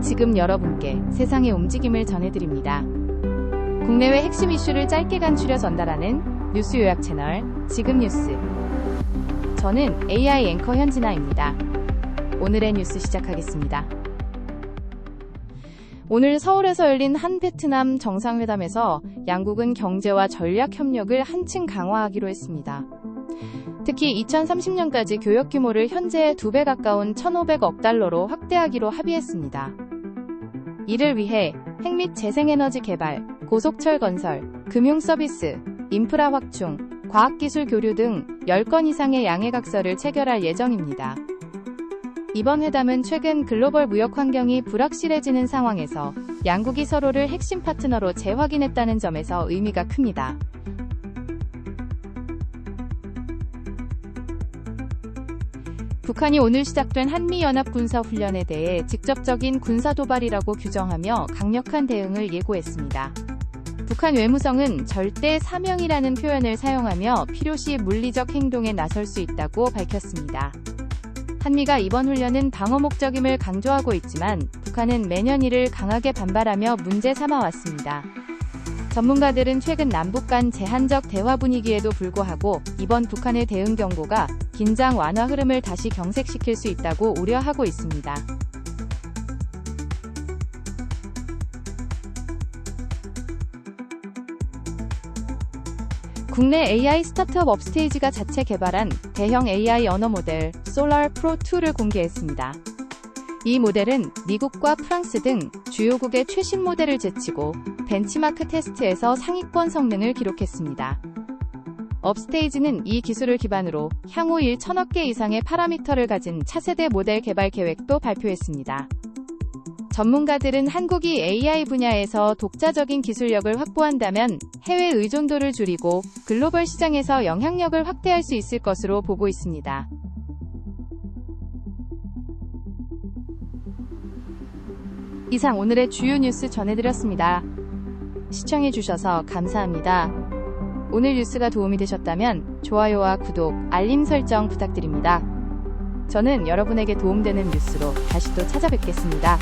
지금 여러분께 세상의 움직임을 전해드립니다. 국내외 핵심 이슈를 짧게 간추려 전달하는 뉴스 요약 채널 지금 뉴스. 저는 AI 앵커 현진아입니다. 오늘의 뉴스 시작하겠습니다. 오늘 서울에서 열린 한 베트남 정상회담에서 양국은 경제와 전략 협력을 한층 강화하기로 했습니다. 특히 2030년까지 교역 규모를 현재의 2배 가까운 1,500억 달러로 확대하기로 합의했습니다. 이를 위해 핵 및 재생에너지 개발, 고속철 건설, 금융 서비스, 인프라 확충, 과학기술 교류 등 10건 이상의 양해각서를 체결할 예정입니다. 이번 회담은 최근 글로벌 무역 환경이 불확실해지는 상황에서 양국이 서로를 핵심 파트너로 재확인했다는 점에서 의미가 큽니다. 북한이 오늘 시작된 한미연합군사훈련에 대해 직접적인 군사도발이라고 규정하며 강력한 대응을 예고했습니다. 북한 외무성은 절대 사명이라는 표현을 사용하며 필요시 물리적 행동에 나설 수 있다고 밝혔습니다. 한미가 이번 훈련은 방어 목적임을 강조하고 있지만 북한은 매년 이를 강하게 반발하며 문제 삼아왔습니다. 전문가들은 최근 남북 간 제한적 대화 분위기에도 불구하고 이번 북한의 대응 경고가 긴장 완화 흐름을 다시 경색시킬 수 있다고 우려하고 있습니다. 국내 AI 스타트업 업스테이지가 자체 개발한 대형 AI 언어 모델 솔라 프로 2를 공개했습니다. 이 모델은 미국과 프랑스 등 주요국의 최신 모델을 제치고 벤치마크 테스트에서 상위권 성능을 기록했습니다. 업스테이지는 이 기술을 기반으로 향후 1천억 개 이상의 파라미터를 가진 차세대 모델 개발 계획도 발표했습니다. 전문가들은 한국이 AI 분야에서 독자적인 기술력을 확보한다면 해외 의존도를 줄이고 글로벌 시장에서 영향력을 확대할 수 있을 것으로 보고 있습니다. 이상 오늘의 주요 뉴스 전해드렸습니다. 시청해주셔서 감사합니다. 오늘 뉴스가 도움이 되셨다면 좋아요와 구독, 알림 설정 부탁드립니다. 저는 여러분에게 도움되는 뉴스로 다시 또 찾아뵙겠습니다.